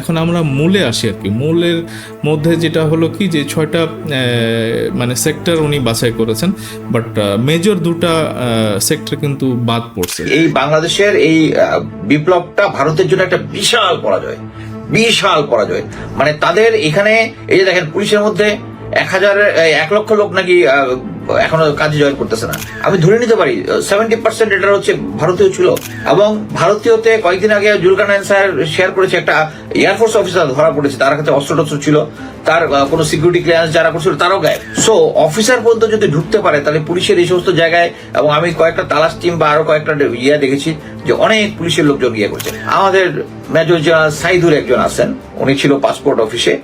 এখন আমরা মূলে আসি আর কি। মূলের মধ্যে যেটা হলো কি যে ছয়টা মানে সেক্টর উনি বাছাই করেছেন, বাট মেজর দুটা সেক্টর কিন্তু বাদ পড়ছে। এই বাংলাদেশের এই বিপ্লবটা ভারতের জন্য একটা বিশাল পরাজয় বিশাল পরাজয়। মানে তাদের এখানে, এই যে দেখেন, পুলিশের মধ্যে এক হাজার এক লক্ষ লোক নাকি এখনও কাজে জয়েন করতেছে না। আমি ধরে নিতে পারি সেভেন্টি পার্সেন্ট এটা হচ্ছে ভারতীয় ছিল। এবং ভারতীয়তে কয়েকদিন আগে জুলকানায়ন স্যার শেয়ার করেছে একটা এয়ারফোর্স অফিসার ধরা পড়েছে, তার কাছে অস্ত্র টস্ত্র ছিল। তার কোনো সিকিউরিটি ক্লিয়ারেন্স যারা করছিল তারাও গায়ে সো অফিসার পর্যন্ত যদি ঢুকতে পারে, তাহলে পুলিশের এই সমস্ত জায়গায় এবং আমি কয়েকটা তালাশ টিম বা আরও কয়েকটা ইয়ে দেখেছি যে অনেক পুলিশের লোকজন ইয়ে করছে। আমাদের মেজর জেনারেল সাইদুর একজন আছেন, উনি ছিল পাসপোর্ট অফিসে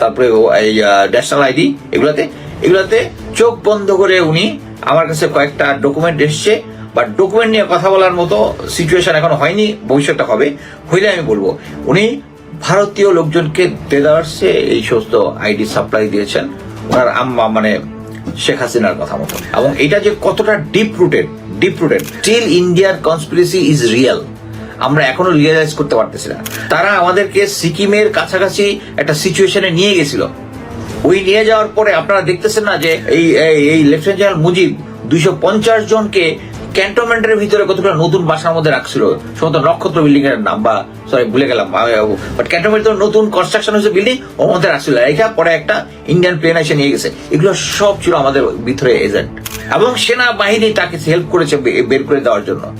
তারপরে এই ন্যাশনাল আইডি এগুলাতে। এগুলাতে চোখ বন্ধ করে উনি আমার কাছে কয়েকটা ডকুমেন্ট এসছে বা ডকুমেন্ট নিয়ে কথা বলার মতো সিচুয়েশন এখন হয়নি, ভবিষ্যৎটা হবে, হইলে আমি বলব। উনি ভারতীয় লোকজনকে দেদার্সে এই সমস্ত আইডি সাপ্লাই দিয়েছেন, ওনার আম্মা মানে শেখ হাসিনার কথা মতো। এবং এটা যে কতটা deep rooted deep rooted still ইন্ডিয়ার কনস্পিরেসি ইজ রিয়েল আমরা এখনও রিয়েলাইজ করতে পারতেছি না। তারা আমাদেরকে সিকিমের কাছাকাছি একটা সিচুয়েশনে নিয়ে গেছিল। ওই নিয়ে যাওয়ার পরে আপনারা দেখতেছেন না যে এই, এই- লেফটেন্যান্ট জেনারেল মুজিব দুইশো পঞ্চাশ জনকে ক্যান্টনমেন্টের ভিতরে কতগুলো নতুন বাসার মধ্যে রাখছিল? সমস্ত নক্ষত্র বিল্ডিং এর নাম বা সরি ভুলে গেলাম বাট ক্যান্টনমেন্ট নতুন কনস্ট্রাকশন হয়েছে বিল্ডিং ওর মধ্যে রাখছিল। এটা পরে একটা ইন্ডিয়ান প্লেন এসে নিয়ে গেছে। এগুলো সব ছিল আমাদের ভিতরে এজেন্ট এবং সেনাবাহিনী তাকে হেল্প করেছে বের করে দেওয়ার জন্য।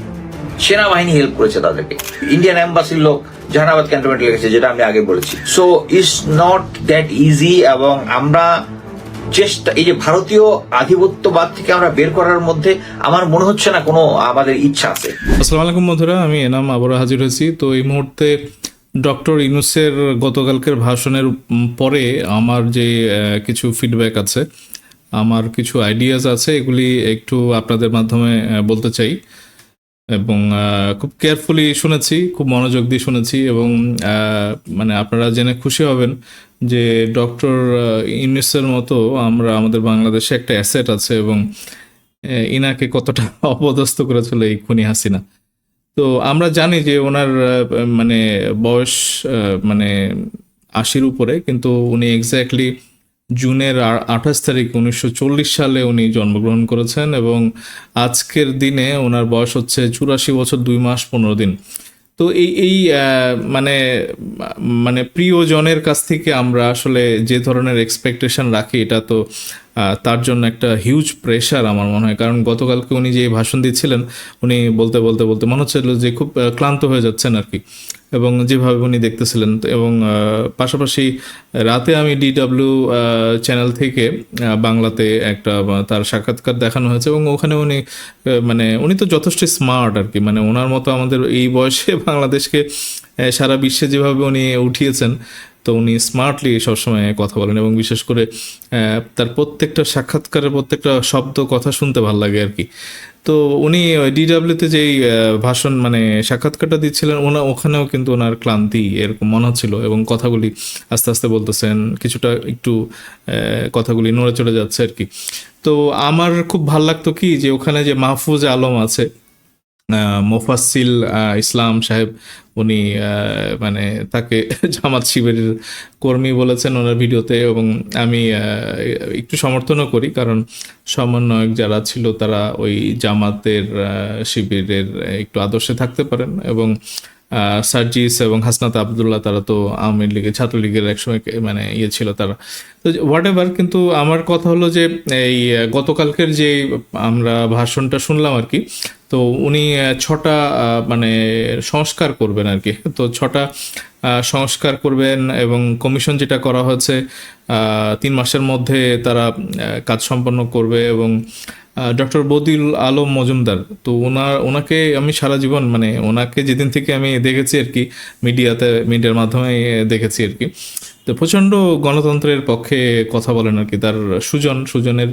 সেনাবাহিনী হেল্প করেছে তাদেরকে। ইন্ডিয়ান এম্বাসির লোক। জাহানাবাদ ক্যান্টনমেন্ট লেগেছে যেটা আমি আগে বলেছি। So it's not that easy এবং আমরা চেষ্টা এই যে ভারতীয় আধিপত্যবাদ থেকে আমরা বের করার মধ্যে আমার মনে হচ্ছে না কোনো আমাদের ইচ্ছা আছে। আসসালামু আলাইকুম বন্ধুরা, আমি এনাম আবারও হাজির হয়েছি। তো এই মুহূর্তে ডক্টর ইনুসের গতকালকের ভাষণের পরে আমার যে কিছু ফিডব্যাক আছে, আমার কিছু আইডিয়াস আছে, এগুলি একটু আপনাদের মাধ্যমে বলতে চাই। এবং খুব কেয়ারফুলি শুনেছি, খুব মনোযোগ দিয়ে শুনেছি এবং মানে আপনারা জেনে খুশি হবেন যে ডক্টর ইউনিসের মতো আমরা আমাদের বাংলাদেশে একটা অ্যাসেট আছে এবং ইনাকে কতটা অপদস্থ করেছিল এই খুনি হাসিনা। তো আমরা জানি যে ওনার মানে বয়স মানে আশির উপরে, কিন্তু উনি এক্স্যাক্টলি জুনের আঠাশ তারিখ উনিশশো চল্লিশ সালে উনি জন্মগ্রহণ করেছেন এবং আজকের দিনে ওনার বয়স হচ্ছে চুরাশি বছর দুই মাস পনেরো দিন। তো এই এই মানে মানে প্রিয়জনের কাছ থেকে আমরা আসলে যে ধরনের এক্সপেকটেশন রাখি, এটা তো তার জন্য একটা হিউজ প্রেশার আমার মনে হয়। কারণ গতকালকে উনি যে ভাষণ দিচ্ছিলেন, উনি বলতে বলতে বলতে মনে হচ্ছিল যে খুব ক্লান্ত হয়ে যাচ্ছেন আর কি। এবং যেভাবে উনি দেখতেছিলেন এবং পাশাপাশি রাতে আমি ডিডাব্লিউ চ্যানেল থেকে বাংলাতে একটা তার সাক্ষাৎকার দেখানো হয়েছে এবং ওখানে উনি মানে উনি তো যথেষ্ট স্মার্ট আর কি। মানে ওনার মতো আমাদের এই বয়সে বাংলাদেশকে সারা বিশ্বে যেভাবে উনি উঠিয়েছেন তো উনি স্মার্টলি সবসময় কথা বলেন এবং বিশেষ করে তার প্রত্যেকটা সাক্ষাৎকারের প্রত্যেকটা শব্দ, কথা শুনতে ভালো লাগে আর কি। তো উনি ডিডাব্লিউতে যেই ভাষণ মানে সাক্ষাৎকারটা দিচ্ছিলেন, ওনা, ওখানেও কিন্তু ওনার ক্লান্তি এরকম মনে হচ্ছিল এবং কথাগুলি আস্তে আস্তে বলতেছেন, কিছুটা একটু কথাগুলি নড়ে চলে যাচ্ছে আর কি। তো আমার খুব ভালো লাগতো কি যে ওখানে যে মাহফুজ আলম আছে মোফাসিল ইসলাম সাহেব উনি মানে তাকে জামাত শিবিরের কর্মী বলেছেন ওনার ভিডিওতে এবং আমি একটু সমর্থনও করি কারণ সমন্বয়ক যারা ছিল তারা ওই জামাতের শিবিরের একটু আদর্শে থাকতে পারেন এবং সার্জিস এবং হাসনাত আবদুল্লাহ, তারা তো আওয়ামী লীগের ছাত্রলীগের একসময় মানে ইয়ে ছিল তারা। তো হোয়াট এভার কিন্তু আমার কথা হলো যে এই গতকালকের যে আমরা ভাষণটা শুনলাম আর কি, তো উনি ছটা মানে সংস্কার করবেন আর কি। তো ছটা সংস্কার করবেন এবং কমিশন যেটা করা হয়েছে তিন মাসের মধ্যে তারা কাজ সম্পন্ন করবে এবং ডক্টর বদিল আলম মজুমদার। তো ওনার ওনাকে আমি সারা জীবন মানে ওনাকে যেদিন থেকে আমি দেখেছি আর কি, মিডিয়াতে, মিডিয়ার মাধ্যমে দেখেছি আর কি, তো প্রচণ্ড গণতন্ত্রের পক্ষে কথা বলেন আর কি। তার সুজন, সুজনের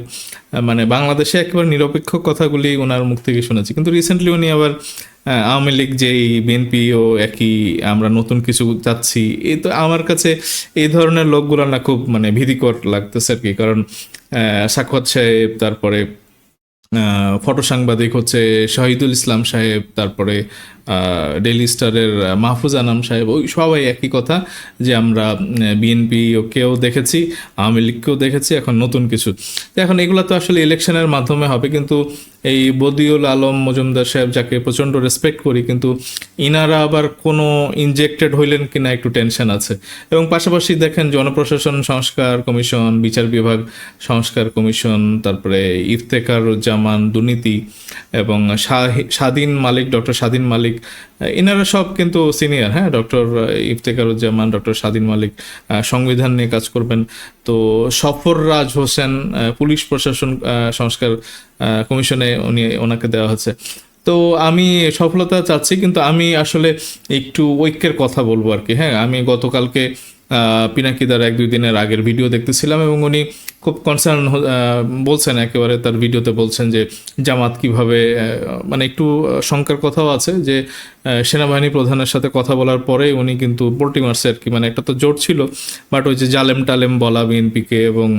মানে বাংলাদেশে একেবারে নিরপেক্ষ কথাগুলি ওনার মুখ থেকে শুনেছি। কিন্তু রিসেন্টলি উনি আবার আওয়ামী লীগ যেই বিএনপিও একই আমরা নতুন কিছু চাচ্ছি, এই তো আমার কাছে এই ধরনের লোকগুলো না খুব মানে ভীতিকর লাগতেছে আর কি। কারণ সাক্ষাৎ সাহেব, তারপরে ফটো সাংবাদিক হচ্ছে শহীদুল ইসলাম সাহেব তারপরে ডেইলি স্টারের মাহফুজ আনাম সাহেব, ওই সবাই একই কথা যে আমরা বিএনপি কেও দেখেছি, আওয়ামী লীগকেও দেখেছি, এখন নতুন কিছু। তো এখন এগুলো তো আসলে ইলেকশনের মাধ্যমে হবে, কিন্তু এই বদিউল আলম মজুমদার সাহেব যাকে প্রচণ্ড রেসপেক্ট করি, কিন্তু ইনারা আবার কোনো ইনজেক্টেড হইলেন কিনা একটু টেনশন আছে। এবং পাশাপাশি দেখেন জনপ্রশাসন সংস্কার কমিশন, বিচার বিভাগ সংস্কার কমিশন, তারপরে ইফতেকারুজ্জামান দুর্নীতি এবং স্বাধীন মালিক, ডক্টর স্বাধীন মালিক এনারা সব কিন্তু সিনিয়র হ্যাঁ? ডক্টর ইফতেকারুজ্জামান, ডক্টর স্বাধীন মালিক সংবিধান নিয়ে কাজ করবেন। তো সফর রাজ হোসেন পুলিশ প্রশাসন সংস্কার কমিশনে উনি ওনাকে দেওয়া হচ্ছে তো আমি সফলতা চাচ্ছি, কিন্তু আমি আসলে একটু ঐক্যের কথা বলব আর কি হ্যাঁ? আমি গতকালকে পিনাকিদার এক দুই দিনের আগের ভিডিও দেখতেছিলাম এবং উনি খুব কনসার্ন বলছেন, একেবারে তার ভিডিওতে বলছেন যে জামাত কীভাবে মানে একটু শঙ্কার কথাও আছে যে সেনাবাহিনী প্রধানের সাথে কথা বলার পরে উনি কিন্তু পোল্টি মারছে আর কি। মানে একটা তো জোর ছিল বাট ওই যে জালেম টালেম বলা বিএনপিকে এবং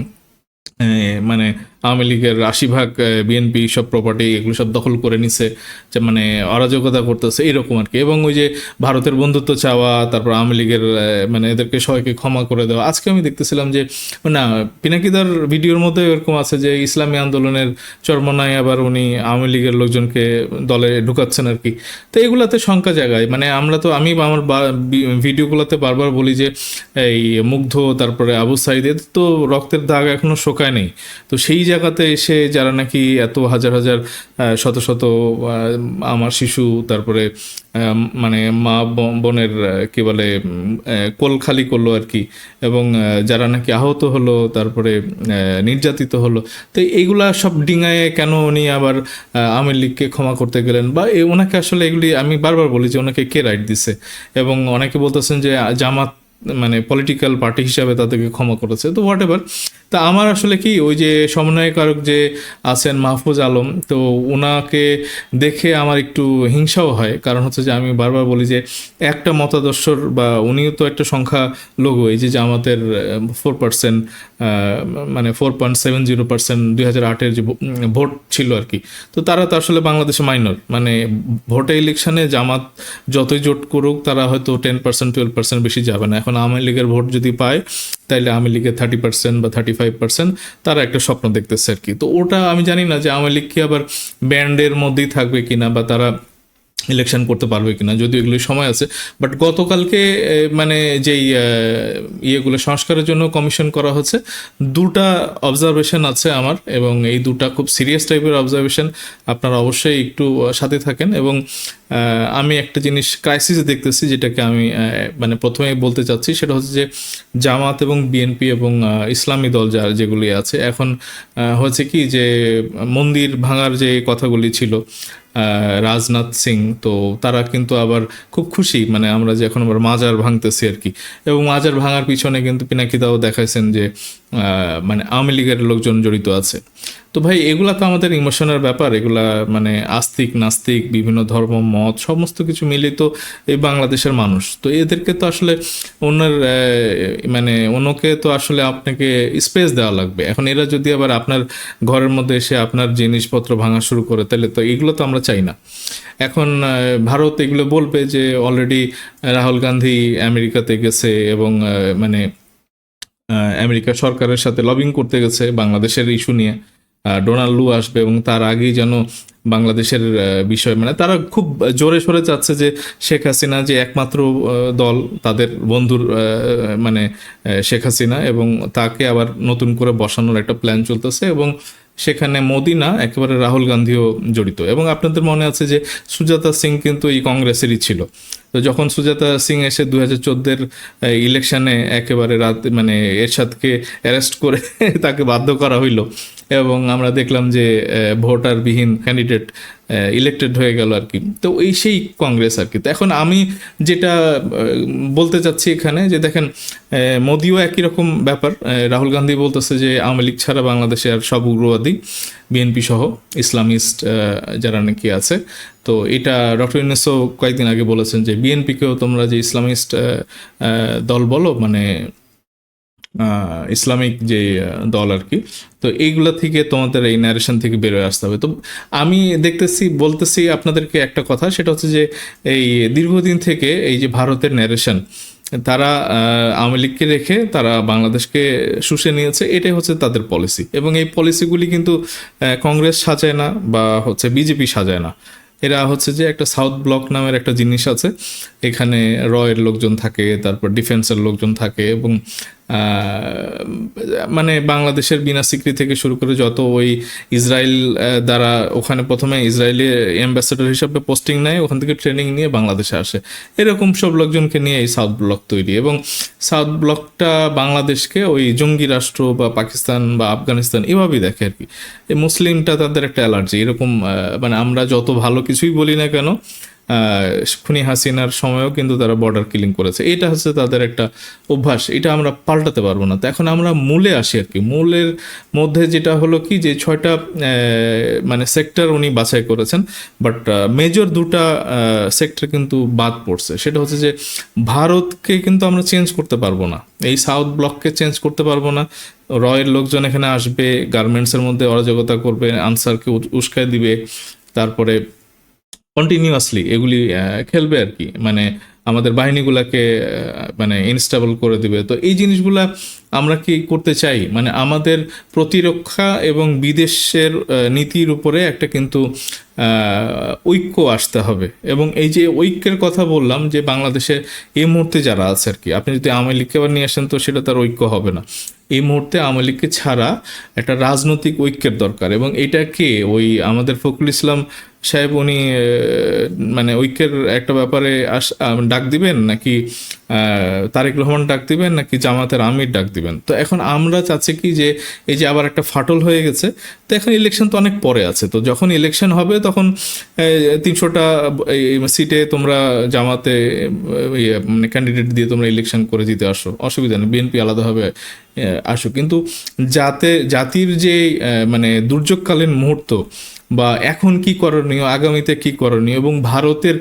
মানে আওয়ামী লীগের আশি ভাগ বিএনপি সব প্রপার্টি এগুলো সব দখল করে নিছে, যে মানে অরাজকতা করতেছে, এরকম আর কি এবং ওই যে ভারতের বন্ধুত্ব চাওয়া, তারপর আওয়ামী লীগের মানে এদেরকে সবাইকে ক্ষমা করে দেওয়া। আজকে আমি দেখতেছিলাম যে, না, পিনাকিদার ভিডিওর মধ্যে এরকম আছে যে, ইসলামী আন্দোলনের চরমনায় আবার উনি আওয়ামী লীগের লোকজনকে দলে ঢুকাচ্ছেন আর কি তো এগুলাতে শঙ্কা জায়গায় মানে আমরা তো, আমি আমার ভিডিওগুলোতে বারবার বলি যে, এই মুগ্ধ, তারপরে আবু সাইদ, এদের তো রক্তের দাগ এখনও শোকায় নেই। তো সেই জায়গাতে এসে যারা নাকি এত হাজার হাজার শত শত আমার শিশু, তারপরে মানে মা বোনের কি বলে কোল খালি করল আর কি। এবং যারা নাকি আহত হলো, তারপরে নির্যাতিত হলো। তো এইগুলা সব ডিঙায় কেন উনি আবার আওয়ামী লীগকে ক্ষমা করতে গেলেন? বা ওনাকে আসলে এগুলি আমি বারবার বলি যে, ওনাকে কে রাইট দিছে? এবং অনেকে বলতেছেন যে জামাত পলিটিক্যাল পার্টি হিসাবে তাদেরকে ক্ষমা করেছে। তো হোয়াট এভার তা আমার আসলে কি, ওই যে সমন্বয়কারক যে আছেন মাহফুজ আলম, তো ওনাকে দেখে আমার একটু হিংসাও হয়। কারণ হচ্ছে যে আমি বারবার বলি যে, একটা মতাদর্শর বা উনিও তো একটা সংখ্যা লোগো এই যে জামাতের ফোর পার্সেন্ট মানে four point seven zero percent দুই হাজার আটের যে ভোট ছিল আর কি। তো তারা তো আসলে বাংলাদেশে মাইনর মানে ভোটে ইলেকশনে জামাত যতই জোট করুক, তারা হয়তো টেন পার্সেন্ট টুয়েলভ পার্সেন্ট বেশি যাবে না। এখন আওয়ামী লীগের ভোট যদি পায়, তাইলে আওয়ামী লীগের থার্টি পার্সেন্ট বা থার্টি ফাইভ পার্সেন্ট তারা একটা স্বপ্ন দেখতেছে আর কি। তো ওটা আমি জানি না যে আওয়ামী লীগ কি আবার ব্যান্ডের মধ্যেই থাকবে কিনা বা তারা ইলেকশন করতে পারবে কিনা, যদিও এগুলো সময় আছে। বাট গতকালকে মানে যেই ইয়েগুলো সংস্কারের জন্য কমিশন করা হচ্ছে, দুটা অবজারভেশন আছে আমার এবং এই দুটা খুব সিরিয়াস টাইপের অবজারভেশন আপনারা অবশ্যই একটু সাথে থাকেন এবং আমি একটা জিনিস ক্রাইসিস দেখতেছি যেটাকে আমি মানে প্রথমে বলতে চাচ্ছি, সেটা হচ্ছে যে জামাত এবং বিএনপি এবং ইসলামী দল যা, যেগুলি আছে, এখন হয়েছে কি যে মন্দির ভাঙার যে কথাগুলি ছিল রাজনাথ সিং, তো তারা কিন্তু আবার খুব খুশি মানে আমরা যে এখন আবার মাজার ভাঙতেছি আর কি। এবং মাজার ভাঙার পিছনে কিন্তু পিনাকিদাও দেখাইছেন যে মানে আওয়ামী লীগের লোকজন জড়িত আছে। তো ভাই, এগুলা তো আমাদের ইমোশনের ব্যাপার। এগুলা মানে আস্তিক, নাস্তিক, বিভিন্ন ধর্ম, মত, সমস্ত কিছু মিলে তো এই বাংলাদেশের মানুষ। তো এদেরকে তো আসলে অন্যের মানে অন্যকে তো আসলে আপনাকে স্পেস দেওয়া লাগবে। এখন এরা যদি আবার আপনার ঘরের মধ্যে এসে আপনার জিনিসপত্র ভাঙা শুরু করে, তাহলে তো এগুলো তো আমরা চাই না। এখন ভারত এগুলো বলবে যে অলরেডি রাহুল গান্ধী আমেরিকাতে গেছে এবং মানে আমেরিকা সরকারের সাথে লবিং করতে গেছে বাংলাদেশের ইস্যু নিয়ে। ডোনাল্ড লু আসবে এবং তার আগেই যেন বাংলাদেশের বিষয় মানে তারা খুব জোরে সোরে চাচ্ছে যে শেখ হাসিনা যে একমাত্র দল তাদের বন্ধুর মানে শেখ হাসিনা এবং তাকে আবার নতুন করে বসানোর একটা প্ল্যান চলতেছে এবং সেখানে মোদি না একেবারে রাহুল গান্ধীও জড়িত এবং আপনাদের মনে আছে যে সুজাতা সিং কিন্তু এই কংগ্রেসেরই ছিল। তো যখন সুজাতা সিং এসে দু হাজার চোদ্দের ইলেকশানে একেবারে রাত মানে এরশাদকে অ্যারেস্ট করে তাকে বাধ্য করা হইল এবং আমরা দেখলাম যে ভোটারবিহীন ক্যান্ডিডেট ইলেক্টেড হয়ে গেল আর কি। তো এই সেই কংগ্রেস আর কি। তো এখন আমি যেটা বলতে চাচ্ছি এখানে যে, দেখেন মোদিও একই রকম ব্যাপার। রাহুল গান্ধী বলতেছে যে, আওয়ামী লীগ ছাড়া বাংলাদেশে আর সব উগ্রবাদী, বিএনপি সহ, ইসলামিস্ট যারা নাকি আছে। তো এটা ডক্টর ইউনেসও কয়েকদিন আগে বলেছেন যে, বিএনপিকেও তোমরা যে ইসলামিস্ট দল বলো মানে ইসলামিক যে দল আর কি, তো এইগুলা থেকে তোমাদের এই ন্যারেশন থেকে বেরোয় আসতে হবে। তো আমি দেখতেছি, বলতেছি আপনাদেরকে একটা কথা, সেটা হচ্ছে যে এই দীর্ঘদিন থেকে এই যে ভারতের ন্যারেশন তারা আওয়ামী লীগকে রেখে তারা বাংলাদেশকে শুষে নিয়েছে, এটাই হচ্ছে তাদের পলিসি এবং এই পলিসিগুলি কিন্তু কংগ্রেস সাজায় না বা হচ্ছে বিজেপি সাজায় না। এরা হচ্ছে যে একটা সাউথ ব্লক নামের একটা জিনিস আছে, এখানে রয়ের লোকজন থাকে, তারপর ডিফেন্সের লোকজন থাকে, এবং মানে বাংলাদেশের বিনা স্বীকৃতি থেকে শুরু করে যত ওই ইসরায়েল দ্বারা ওখানে প্রথমে ইসরায়েলি অ্যাম্বাসেডর হিসাবে পোস্টিং নেয়, ওখান থেকে ট্রেনিং নিয়ে বাংলাদেশে আসে। এরকম সব লোকজনকে নিয়ে এই সাউথ ব্লক তৈরি। এবং সাউথ ব্লকটা বাংলাদেশকে ওই জঙ্গি রাষ্ট্র বা পাকিস্তান বা আফগানিস্তান এভাবেই দেখে আর কি। এই মুসলিমটা তাদের একটা অ্যালার্জি। এরকম মানে আমরা যত ভালো কিছুই বলি না কেন খুনি হাসিনার সময়ও কিন্তু তারা বর্ডার কিলিং করেছে। এটা হচ্ছে তাদের একটা অভ্যাস। এটা আমরা পাল্টাতে পারব না। তো এখন আমরা মূলে আসি আর কি। মূলের মধ্যে যেটা হলো কি যে ছয়টা মানে সেক্টর উনি বাছাই করেছেন বাট মেজর দুটা সেক্টর কিন্তু বাদ পড়ছে। সেটা হচ্ছে যে ভারতকে কিন্তু আমরা চেঞ্জ করতে পারব না। এই সাউথ ব্লককে চেঞ্জ করতে পারব না। রয়ের লোকজন এখানে আসবে গার্মেন্টসের মধ্যে অরাজকতা করবে আনসারকে উস- উস্কায় দিবে। তারপরে কন্টিনিউয়াসলি এগুলি খেলবে আর কি। মানে আমাদের বাহিনীগুলাকে মানে ইনস্টেবল করে দিবে। তো এই জিনিসগুলা আমরা কি করতে চাই? মানে আমাদের প্রতিরক্ষা এবং বিদেশের নীতির উপরে একটা কিন্তু ঐক্য আসতে হবে। এবং এই যে ঐক্যের কথা বললাম যে বাংলাদেশে এই মুহূর্তে যারা আছে আর কি, আপনি যদি আওয়ামী লীগকে আবার নিয়ে আসেন তো সেটা তার ঐক্য হবে না। এই মুহূর্তে আওয়ামী লীগকে ছাড়া একটা রাজনৈতিক ঐক্যের দরকার। এবং এটা কে? ওই আমাদের ফখরুল ইসলাম সাহেব উনি মানে ঐক্যের একটা ব্যাপারে আস ডাক দিবেন নাকি তারেক রহমান ডাক দিবেন নাকি জামাতের আমির ডাক দিবেন? তো এখন আমরা চাচ্ছি কি যে এই যে আবার একটা ফাটল হয়ে গেছে, তো এখন ইলেকশন তো অনেক পরে আছে। তো যখন ইলেকশন হবে তখন তিনশোটা সিটে তোমরা জামাতে ইয়ে, মানে ক্যান্ডিডেট দিয়ে তোমরা ইলেকশন করে দিতে আসো। অসুবিধা নেই বিএনপি আলাদাভাবে আসো কিন্তু যাতে জাতির যে মানে দুর্যোগকালীন মুহূর্ত বা এখন কি করণীয় আগামীতে কি করণীয় এবং ভারতের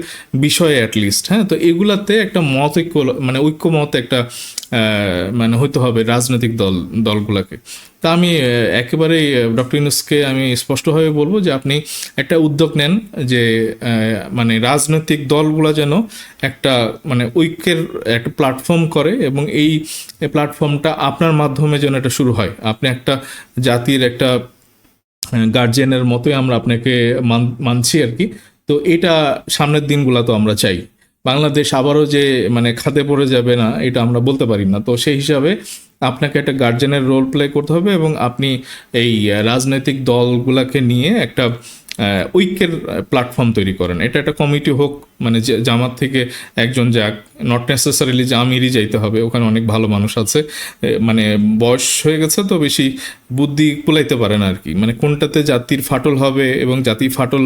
বিষয়ে অ্যাটলিস্ট হ্যাঁ? তো এগুলাতে একটা মত ঐক্য মানে ঐক্যমত একটা মানে হতে হবে রাজনৈতিক দল দলগুলোকে। তা আমি একেবারেই ডক্টর ইউনুসকে আমি স্পষ্টভাবে বলব যে আপনি একটা উদ্যোগ নেন যে মানে রাজনৈতিক দলগুলো যেন একটা মানে ঐক্যের একটা প্ল্যাটফর্ম করে এবং এই প্ল্যাটফর্মটা আপনার মাধ্যমে যেন এটা শুরু হয়। আপনি একটা জাতির একটা গার্জিয়ানের মতোই আমরা আপনাকে মান- মানছি আর কি। তো এটা সামনের দিনগুলো তো আমরা চাই। বাংলাদেশ আবারও যে মানে খাতে পড়ে যাবে না, এটা আমরা বলতে পারি না। তো সেই হিসাবে আপনাকে একটা গার্জেনের রোল প্লে করতে হবে এবং আপনি এই রাজনৈতিক দলগুলোকে নিয়ে একটা ঐক্যের প্ল্যাটফর্ম তৈরি করেন। এটা একটা কমিটি হোক মানে জামাত থেকে একজন যাক নট নেসেসারিলি যে আমিরই যাইতে হবে, ওখানে অনেক ভালো মানুষ আছে। মানে বয়স হয়ে গেছে তো বেশি বুদ্ধি কুলাইতে পারে না আর কি মানে কোনটাতে জাতির ফাটল হবে এবং জাতি ফাটল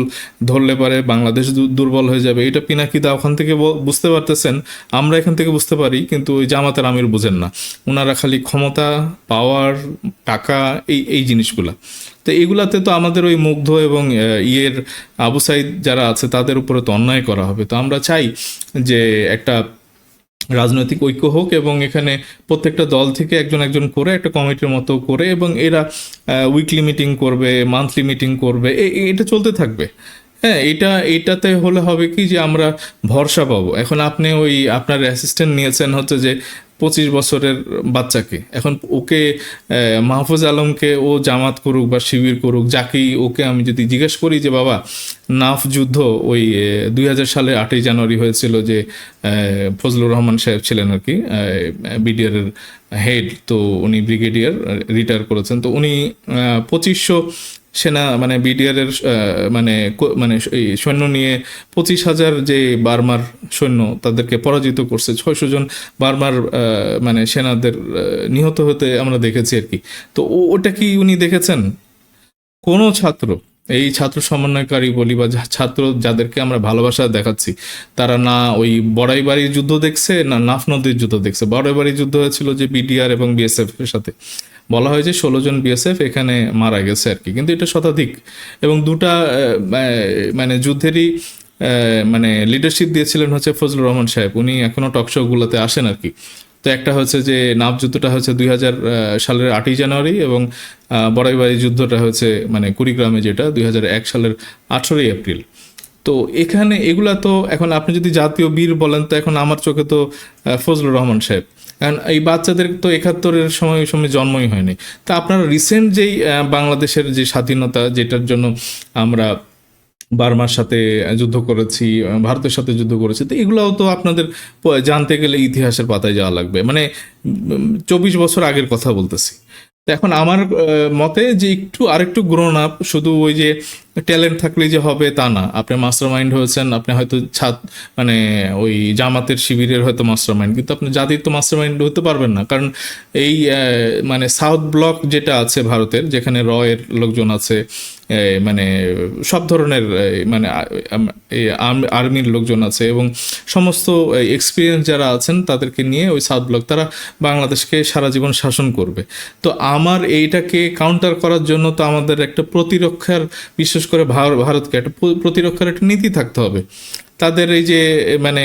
ধরলে পারে, বাংলাদেশ দুর্বল হয়ে যাবে, এটা পিনাকিদা ওখান থেকে বুঝতে পারতেছেন। আমরা এখান থেকে বুঝতে পারি, কিন্তু ওই জামাতের আমির বুঝেন না। ওনারা খালি ক্ষমতা পাওয়ার টাকা, এই এই জিনিসগুলা। তো এগুলাতে তো আমাদের ওই মুগ্ধ এবং ইয়ের আবু সাইদ যারা আছে, তাদের উপরে তো অন্যায় করা হবে। তো আমরা চাই যে একটা রাজনৈতিক ঐক্য হোক এবং এখানে প্রত্যেকটা দল থেকে একজন একজন করে একটা কমিটির মতো করে এবং এরা উইকলি মিটিং করবে মান্থলি মিটিং করবে এটা চলতে থাকবে। হ্যাঁ এটা, এটাতে হলে হবে কি যে আমরা ভরসা পাবো। এখন আপনি ওই আপনার অ্যাসিস্ট্যান্ট নিয়েছেন হচ্ছে যে পঁচিশ বছরের বাচ্চাকে। এখন ওকে মাহফুজ আলমকে ও জামাত করুক বা শিবির করুক, যাকেই ওকে আমি যদি জিজ্ঞেস করি যে, বাবা, নাফ যুদ্ধ ওই দুই হাজার সালে আটই জানুয়ারি হয়েছিল যে ফজলুর রহমান সাহেব ছিলেন আর কি বিডিআরের হেড তো উনি ব্রিগেডিয়ার রিটায়ার করেছেন। তো উনি পঁচিশশো সেনা মানে বিডিআর এর মানে মানে সৈন্য নিয়ে পঁচিশ হাজার যে বার্মার সৈন্য তাদেরকে পরাজিত করছে, ছয়শো জন বার্মার মানে সেনাদের নিহত হতে আমরা দেখেছি আর কি। তো ওটা কি উনি দেখেছেন? কোনো ছাত্র, এই ছাত্র সমন্বয়কারী বলি বা ছাত্র যাদেরকে আমরা ভালোবাসা দেখাচ্ছি, তারা না ওই বড়াই বাড়ির যুদ্ধ দেখছে, না নাফ নদীর যুদ্ধ দেখছে। বড়াই বাড়ির যুদ্ধ হয়েছিল যে বিডিআর এবং বিএসএফ এর সাথে। বলা হয় যে ষোলো জন বিএসএফ এখানে মারা গেছে আর কি। কিন্তু এটা শতাধিক। এবং দুটা মানে যুদ্ধেরই মানে লিডারশিপ দিয়েছিলেন হচ্ছে ফজলুর রহমান সাহেব। উনি এখনও টকশো গুলোতে আসেন আর কি। তো একটা হচ্ছে যে নাভ যুদ্ধটা হচ্ছে দুই হাজার সালের আটই জানুয়ারি এবং বড়াইবাড়ি যুদ্ধটা হচ্ছে মানে কুড়িগ্রামে যেটা দুই হাজার এক সালের আঠেরোই এপ্রিল। তো এখানে এগুলা তো এখন আপনি যদি জাতীয় বীর বলেন, তো এখন আমার চোখে তো ফজলুর রহমান সাহেব। কারণ এই বাচ্চাদের তো একাত্তরের সময় ওই সময় জন্মই হয়নি। তা আপনারা রিসেন্ট যেই বাংলাদেশের যে স্বাধীনতা যেটার জন্য আমরা বার্মার সাথে যুদ্ধ করেছি ভারতের সাথে যুদ্ধ করেছি, তো এগুলোও তো আপনাদের জানতে গেলে ইতিহাসের পাতায় যাওয়া লাগবে। মানে চব্বিশ বছর আগের কথা বলতেছি। এখন আমার মতে যে একটু আরেকটু গ্রোন আপ শুধু ওই যে ট্যালেন্ট থাকলে যে হবে তা না। আপনি মাস্টার মাইন্ড হয়েছেন, আপনি হয়তো ছাদ মানে ওই জামাতের শিবিরের হয়তো মাস্টার মাইন্ড কিন্তু আপনি জাতির তো মাস্টার মাইন্ড হতে পারবেন না। কারণ এই মানে সাউথ ব্লক যেটা আছে ভারতের, যেখানে রয়ের লোকজন আছে মানে সব ধরনের মানে আর্মির লোকজন আছে এবং সমস্ত এক্সপিরিয়েন্স যারা আছেন তাদেরকে নিয়ে ওই সাউথ ব্লক, তারা বাংলাদেশকে সারা জীবন শাসন করবে। তো আমার এইটাকে কাউন্টার করার জন্য তো আমাদের একটা প্রতিরক্ষার, বিশেষ করে ভার- ভারতকে একটা প্রতিরক্ষার একটা নীতি থাকতে হবে। তাদের এই যে মানে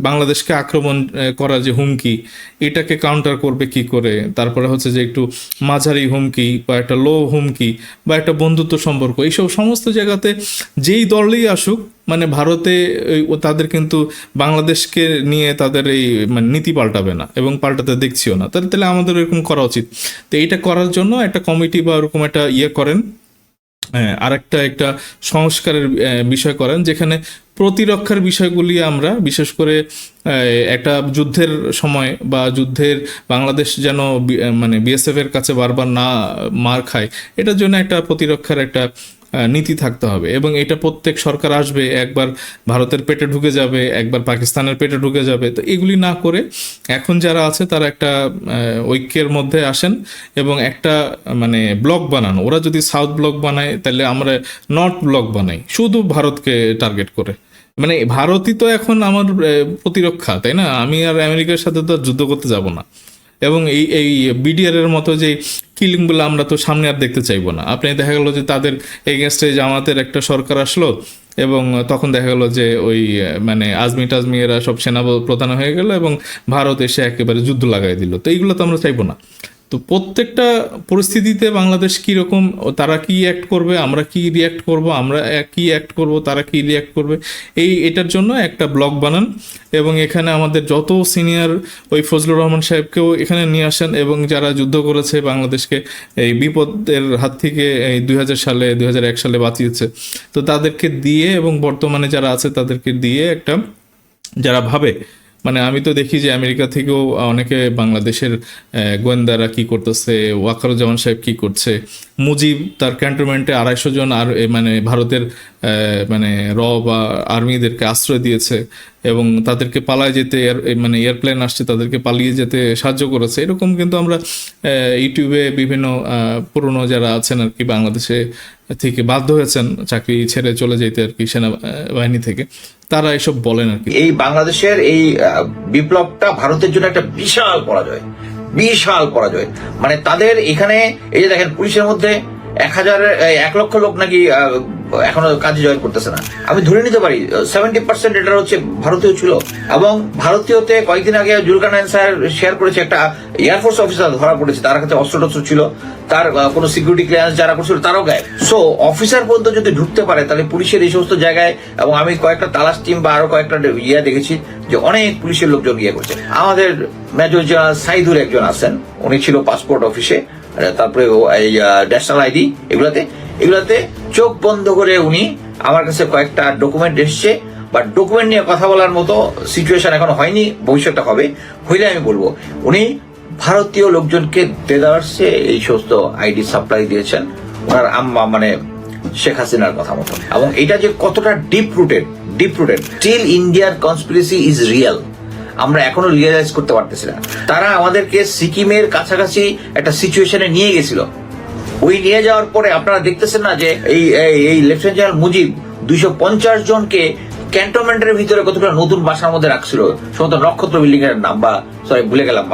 বাংলাদেশকে আক্রমণ এ, করার যে হুমকি এটাকে কাউন্টার করবে কি করে? তারপরে হচ্ছে যে একটু মাঝারি হুমকি বা একটা লো হুমকি বা একটা বন্ধুত্ব সম্পর্ক এইসব সমস্ত জায়গাতে যেই দলই আসুক মানে ভারতে তাদের কিন্তু বাংলাদেশকে নিয়ে তাদের এই মানে নীতি পাল্টাবে না এবং পাল্টাতে দেখছিও না। তাহলে তাহলে আমাদের এরকম করা উচিত। তো এইটা করার জন্য একটা কমিটি বা ওরকম একটা ইয়ে করেন আরেকটা একটা সংস্কারের বিষয় করেন, যেখানে প্রতিরক্ষার বিষয়গুলি আমরা, বিশেষ করে একটা যুদ্ধের সময় বা যুদ্ধের বাংলাদেশ যেন মানে বিএসএফ এর কাছে বারবার না মার খায়, এটার জন্য একটা প্রতিরক্ষার একটা নীতি থাকতে হবে। এবং এটা প্রত্যেক সরকার আসবে, একবার ভারতের পেটে ঢুকে যাবে, একবার পাকিস্তানের পেটে ঢুকে যাবে। তো এগুলি না করে এখন যারা আছে তারা একটা ঐক্যের মধ্যে আসেন এবং একটা মানে ব্লক বানান। ওরা যদি সাউথ ব্লক বানায়, তাহলে আমরা নর্থ ব্লক বানাই। শুধু ভারতকে টার্গেট করে। মানে ভারতই তো এখন আমার প্রতিরক্ষা, তাই না? আমি আর আমেরিকার সাথে তো যুদ্ধ করতে যাব না। এবং এই এই বিডিআরের মতো যে কিলিংগুলো আমরা তো সামনে আর দেখতে চাইব না। আপনি দেখা গেলো যে তাদের এগেনস্টে জামাতের একটা সরকার আসলো এবং তখন দেখা গেলো যে ওই মানে আজমি টাজমি এরা সব সেনা প্রধান হয়ে গেল এবং ভারত এসে একেবারে যুদ্ধ লাগাই দিল। তো এইগুলো তো আমরা চাইব না। তো প্রত্যেকটা পরিস্থিতিতে বাংলাদেশ কি রকম ও তারা কি অ্যাক্ট করবে, আমরা কি রিয়াক্ট করব, আমরা কি অ্যাক্ট করব, তারা কি রিয়াক্ট করবে, এই, এটার জন্য একটা ব্লগ বানান। এবং এখানে আমাদের যত সিনিয়র ওই ফজলুর রহমান সাহেবকেও এখানে নিয়ে আসেন। এবং যারা যুদ্ধ করেছে বাংলাদেশকে, এই বিপদের হাত থেকে এই দুই হাজার সালে, দুই হাজার এক সালে বাঁচিয়েছে। তো তাদেরকে দিয়ে এবং বর্তমানে যারা আছে তাদেরকে দিয়ে একটা, যারা ভাবে মানে আমি তো দেখি যে আমেরিকা থেকেও অনেকে বাংলাদেশের গোয়েন্দারা কি করতেছে ওয়াকারুজ্জামান সাহেব কি করছে মুজিব তার ক্যান্টনমেন্টে আড়াইশো জন আর মানে ভারতের মানে র বা আর্মিদেরকে আশ্রয় দিয়েছে এবং তাদেরকে পালায় যেতে মানে এয়ারপ্লেন আসছে তাদেরকে পালিয়ে যেতে সাহায্য করেছে। এরকম কিন্তু আমরা ইউটিউবে বিভিন্ন পুরনো যারা আছেন আর কি বাংলাদেশে থেকে বাধ্য হয়েছেন চাকরি ছেড়ে চলে যেতে আর কি সেনা আহ, বাহিনী থেকে। তারা এসব বলেন আর কি এই বাংলাদেশের এই বিপ্লবটা ভারতের জন্য একটা বিশাল পরাজয়। বিশাল পরাজয়। মানে তাদের এখানে, এই যে দেখেন, পুলিশের মধ্যে এক হাজার, এই এক লক্ষ লোক নাকি এখনও কাজে জয়েন করতেছে না। আমি ধরে নিতে পারি সেভেন্টি পার্সেন্ট এটা হচ্ছে ভারতীয় ছিল। এবং ভারতীয়তে কয়েকদিন আগে জুলকার নাইন স্যার শেয়ার করেছে, একটা এয়ারফোর্স অফিসার ধরা পড়েছে, তার কাছে অস্ত্র টস্ত্র ছিল। তার কোনো সিকিউরিটি ক্লিয়ারেন্স যারা করছিল, তারাও গায়ে সো অফিসার পর্যন্ত যদি ঢুকতে পারে, তাহলে পুলিশের এই সমস্ত জায়গায়, এবং আমি কয়েকটা তালাশ টিম বা আরও কয়েকটা ইয়ে দেখেছি, যে অনেক পুলিশের লোকজন ইয়ে করছে। আমাদের মেজর জেনারেল সাইদুর একজন আছেন, উনি ছিল পাসপোর্ট অফিসে তারপরে এই ন্যাশনাল আইডি এগুলাতে এগুলাতে চোখ বন্ধ করে উনি আমার কাছে কয়েকটা ডকুমেন্ট এসছে বা ডকুমেন্ট নিয়ে কথা বলার মতো সিচুয়েশন এখন হয়নি, ভবিষ্যতে হবে, হইলে আমি বলব। উনি ভারতীয় লোকজনকে দেদার্সে এই সমস্ত আইডি সাপ্লাই দিয়েছেন, ওনার আম্মা মানে শেখ হাসিনার কথা মতো। এবং এটা যে কতটা deep rooted deep rooted still ইন্ডিয়ার কনস্পিরেসি ইজ রিয়েল আমরা এখনও রিয়েলাইজ করতে পারতেছি না। তারা আমাদেরকে সিকিমের কাছাকাছি একটা সিচুয়েশনে নিয়ে গেছিল। ওই নিয়ে যাওয়ার পরে আপনারা দেখতেছেন না যে এই, এই- লেফটেন্যান্ট জেনারেল মুজিব দুইশো পঞ্চাশ জনকে ক্যান্টনমেন্টের ভিতরে কতগুলো নতুন বাসার মধ্যে রাখছিল? সমস্ত নক্ষত্র বিল্ডিং এর নাম বা সরি ভুলে গেলাম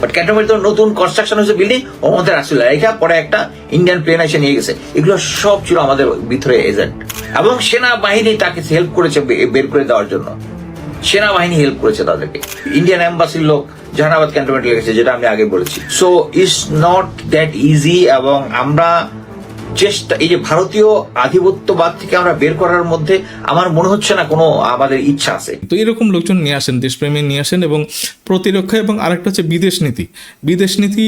বাট ক্যান্টনমেন্ট নতুন কনস্ট্রাকশন হয়েছে বিল্ডিং ওর মধ্যে রাখছিল। এটা পরে একটা ইন্ডিয়ান প্লেন এসে নিয়ে গেছে। এগুলো সব ছিল আমাদের ভিতরে এজেন্ট এবং সেনাবাহিনী তাকে হেল্প করেছে বের করে দেওয়ার জন্য। সেনাবাহিনী হেল্প করেছে তাদেরকে। ইন্ডিয়ান এম্বাসির লোক জাহানাবাদ ক্যান্টনমেন্ট লেগেছে যেটা আমি আগে বলেছি। So it's not that easy এবং আমরা চেষ্টা এই যে ভারতীয় আধিপত্যবাদ থেকে আমরা বের করার মধ্যে আমার মনে হচ্ছে না কোনো আমাদের ইচ্ছা আছে। তো এরকম লোকজন নিয়ে আসেন, দেশপ্রেমী নিয়ে আসেন এবং প্রতিরক্ষা এবং আরেকটা হচ্ছে বিদেশ নীতি। বিদেশ নীতি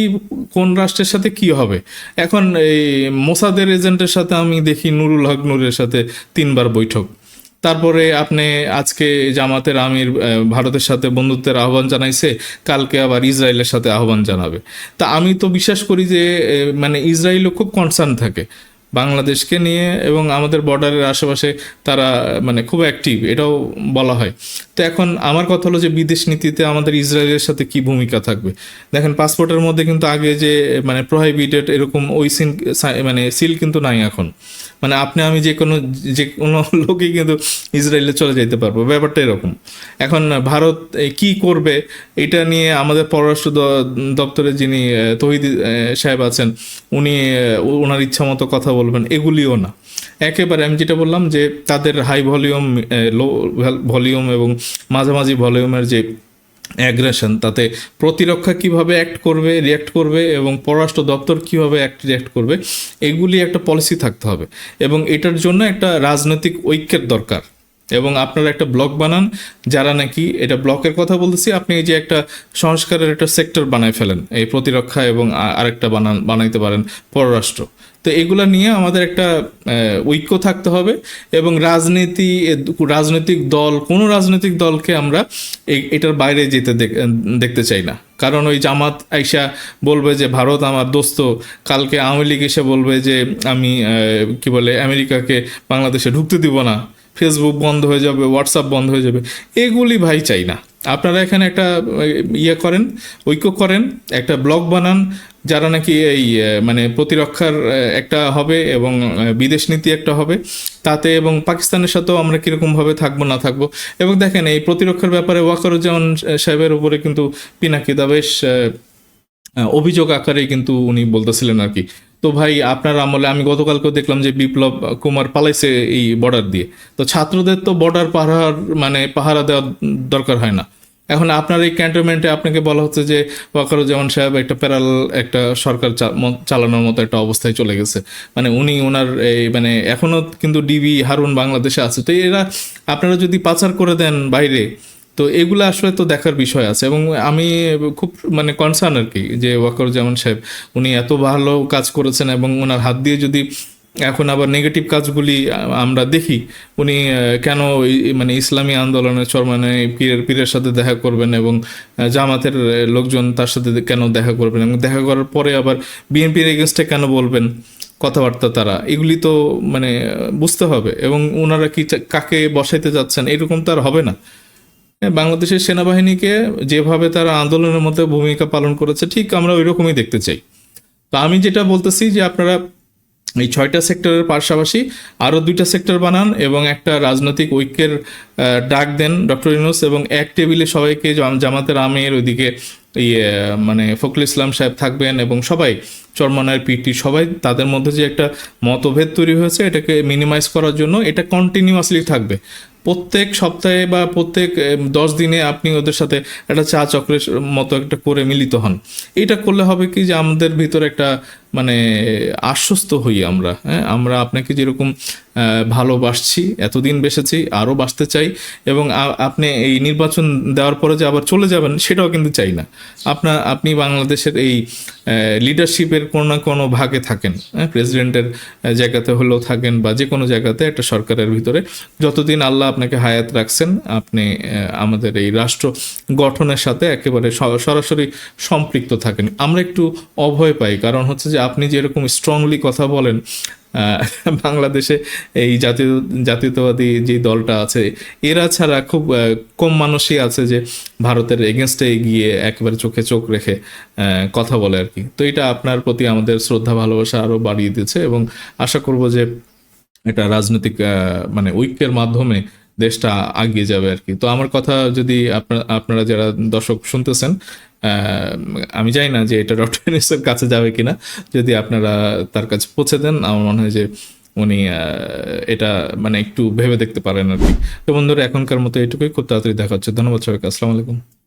কোন রাষ্ট্রের সাথে কি হবে? এখন এই মোসাদের এজেন্টের সাথে আমি দেখি নুরুল হক নুরের সাথে তিনবার বৈঠক। তারপরে আপনি আজকে জামাতের আমির ভারতের সাথে বন্ধুত্বের আহ্বান জানাইছে, কালকে আবার ইসরায়েলের সাথে আহ্বান জানাবে। তা আমি তো বিশ্বাস করি যে মানে ইসরায়েলও খুব কনসার্ন থাকে বাংলাদেশকে নিয়ে এবং আমাদের বর্ডারের আশেপাশে তারা মানে খুব অ্যাক্টিভ এটাও বলা হয়। তো এখন আমার কথা হলো যে, বিদেশ নীতিতে আমাদের ইসরায়েলের সাথে কি ভূমিকা থাকবে? দেখেন পাসপোর্টের মধ্যে কিন্তু আগে যে মানে প্রোহাইবিটেড এরকম ওই সিন মানে সিল কিন্তু নাই এখন। মানে আপনি, আমি যে কোনো যে কোনো লোকই কিন্তু ইসরায়েলে চলে যেতে পারব। ব্যাপারটা এরকম। এখন ভারত কি করবে? এটা নিয়ে আমাদের পররাষ্ট্র দপ্তরে যিনি তহিদ সাহেব আছেন, উনি ওনার ইচ্ছা মতো কথা বলবেন। এগুলিও না। একেবারে আমি যেটা বললাম যে, তাদের হাই ভলিউম লো ভলিউম এবং মাঝামাঝি ভলিউমের যে অ্যাগ্রেশন তাতে প্রতিরক্ষা কীভাবে অ্যাক্ট করবে রিয়াক্ট করবে এবং পররাষ্ট্র দপ্তর কীভাবে অ্যাক্ট রিয়াক্ট করবে, এগুলি একটা পলিসি থাকতে হবে এবং এটার জন্য একটা রাজনৈতিক ঐক্যের দরকার। এবং আপনারা একটা ব্লক বানান, যারা নাকি এটা ব্লকের কথা বলতেছি, আপনি এই যে একটা সংস্কারের একটা সেক্টর বানায় ফেলেন, এই প্রতিরক্ষা এবং আরেকটা বানান, বানাইতে পারেন পররাষ্ট্র। তো এগুলা নিয়ে আমাদের একটা ঐক্য থাকতে হবে এবং রাজনীতি রাজনৈতিক দল, কোনো রাজনৈতিক দলকে আমরা এটার বাইরে যেতে দেখতে চাই না। কারণ ওই জামাত আইসা বলবে যে, ভারত আমার দোস্ত। কালকে আওয়ামী লীগ এসে বলবে যে, আমি কি বলে, আমেরিকাকে বাংলাদেশে ঢুকতে দিব না। ফেসবুক বন্ধ হয়ে যাবে হোয়াটসঅ্যাপ বন্ধ হয়ে যাবে, এগুলি ভাই চাই না। আপনারা এখানে একটা ইয়ে করেন, ঐক্য করেন, একটা ব্লগ বানান, যারা নাকি এই মানে প্রতিরক্ষার একটা হবে এবং বিদেশ নীতি একটা হবে, তাতে এবং পাকিস্তানের সাথেও আমরা কীরকমভাবে থাকব, না থাকব। এবং দেখেন, এই প্রতিরক্ষার ব্যাপারে ওয়াকারুজ্জামান সাহেবের উপরে কিন্তু পিনাকিদা বেশ অভিযোগ আকারে কিন্তু উনি বলতেছিলেন আর কি। তো ভাই, আপনার আমলে আমি গতকালকেও দেখলাম যে বিপ্লব কুমার পালাইছে এই বর্ডার দিয়ে। তো ছাত্রদের তো বর্ডার পাহারার মানে পাহারা দেওয়ার দরকার হয় না। এখন আপনার এই ক্যান্টনমেন্টে আপনাকে বলা হচ্ছে যে ওয়াকারুজ্জামান সাহেব একটা প্যারাল একটা সরকার চালানোর মতো একটা অবস্থায় চলে গেছে। মানে উনি ওনার এই মানে এখনও কিন্তু ডিবি হারুন বাংলাদেশে আছে। তো এরা, আপনারা যদি পাচার করে দেন বাইরে তো এগুলো আসলে তো দেখার বিষয় আছে এবং আমি খুব মানে কনসার্ন আর কি যে ওয়াকারুজ্জামান সাহেব, উনি এত ভালো কাজ করেছেন এবং ওনার হাত দিয়ে যদি এখন আবার নেগেটিভ কাজগুলি আমরা দেখি, উনি কেন মানে ইসলামী আন্দোলনের চরমানে পীরের পীরের সাথে দেখা করবেন এবং জামাতের লোকজন তার সাথে কেন দেখা করবেন এবং দেখা করার পরে আবার বিএনপির এগেনস্টে কেন বলবেন কথাবার্তা তারা, এগুলি তো মানে বুঝতে হবে এবং ওনারা কি কাকে বসাইতে যাচ্ছেন, এরকম তো আর হবে না। বাংলাদেশের সেনাবাহিনীকে যেভাবে তারা আন্দোলনের মধ্যে ভূমিকা পালন করেছে, ঠিক আমরা ওই রকমই দেখতে চাই। তো আমি যেটা বলতেছি যে আপনারা এই ছয়টা সেক্টরের পাশাপাশি আরও দুইটা সেক্টর বানান এবং একটা রাজনৈতিক ঐক্যের ডাক দেন ডক্টর ইউনুস এবং এক টেবিলে সবাইকে জামাতের আমের, ওইদিকে ইয়ে মানে ফখরুল ইসলাম সাহেব থাকবেন এবং সবাই, চরমনায়ের পিটি সবাই, তাদের মধ্যে যে একটা মতভেদ তৈরি হয়েছে, এটাকে মিনিমাইজ করার জন্য এটা কন্টিনিউয়াসলি থাকবে। প্রত্যেক সপ্তাহে বা প্রত্যেক দশ দিনে আপনি ওদের সাথে একটা চা চক্রের মতো একটা করে মিলিত হন। এটা করলে হবে কি যে আমাদের ভিতরে একটা মানে আশ্বস্ত হই আমরা হ্যাঁ? আমরা আপনাকে যেরকম ভালোবাসছি, এতদিন বেসেছি, আরও বাসতে চাই এবং আপনি এই নির্বাচন দেওয়ার পরে যে আবার চলে যাবেন সেটাও কিন্তু চাই না। আপনার আপনি বাংলাদেশের এই লিডারশিপের কোনো না কোনো ভাগে থাকেন হ্যাঁ? প্রেসিডেন্টের জায়গাতে হলেও থাকেন বা যে কোনো জায়গাতে একটা সরকারের ভিতরে। যতদিন আল্লাহ আপনাকে হায়াত রাখছেন, আপনি আমাদের এই রাষ্ট্র গঠনের সাথে একেবারে সরাসরি সম্পৃক্ত থাকেন। আমরা একটু অভয় পাই, কারণ হচ্ছে যে আপনি যেরকম স্ট্রংলি কথা বলেন বাংলাদেশে এই জাতীয়, জাতীয়তাবাদী যে দলটা আছে, এরা ছাড়া খুব কম মানুষই আছে যে ভারতের এগেনস্টে গিয়ে একেবারে চোখে চোখ রেখে কথা বলে আর কি। তো এটা আপনার প্রতি আমাদের শ্রদ্ধা, ভালোবাসা আরও বাড়িয়ে দিচ্ছে এবং আশা করব যে এটা রাজনৈতিক মানে ঐক্যের মাধ্যমে দেশটা আগিয়ে যাবে আর কি। তো আমার কথা যদি আপনারা যারা দর্শক শুনতেছেন আমি জানি না যে এটা ডক্টর কাছে যাবে কিনা। যদি আপনারা তার কাছে পৌঁছে দেন, আমার মনে হয় যে উনি এটা মানে একটু ভেবে দেখতে পারেন আর কি। তো বন্ধুরা, এখনকার মতো এটুকুই খুব তাড়াতাড়ি দেখা হচ্ছে। ধন্যবাদ সবাইকে। আসসালামু আলাইকুম।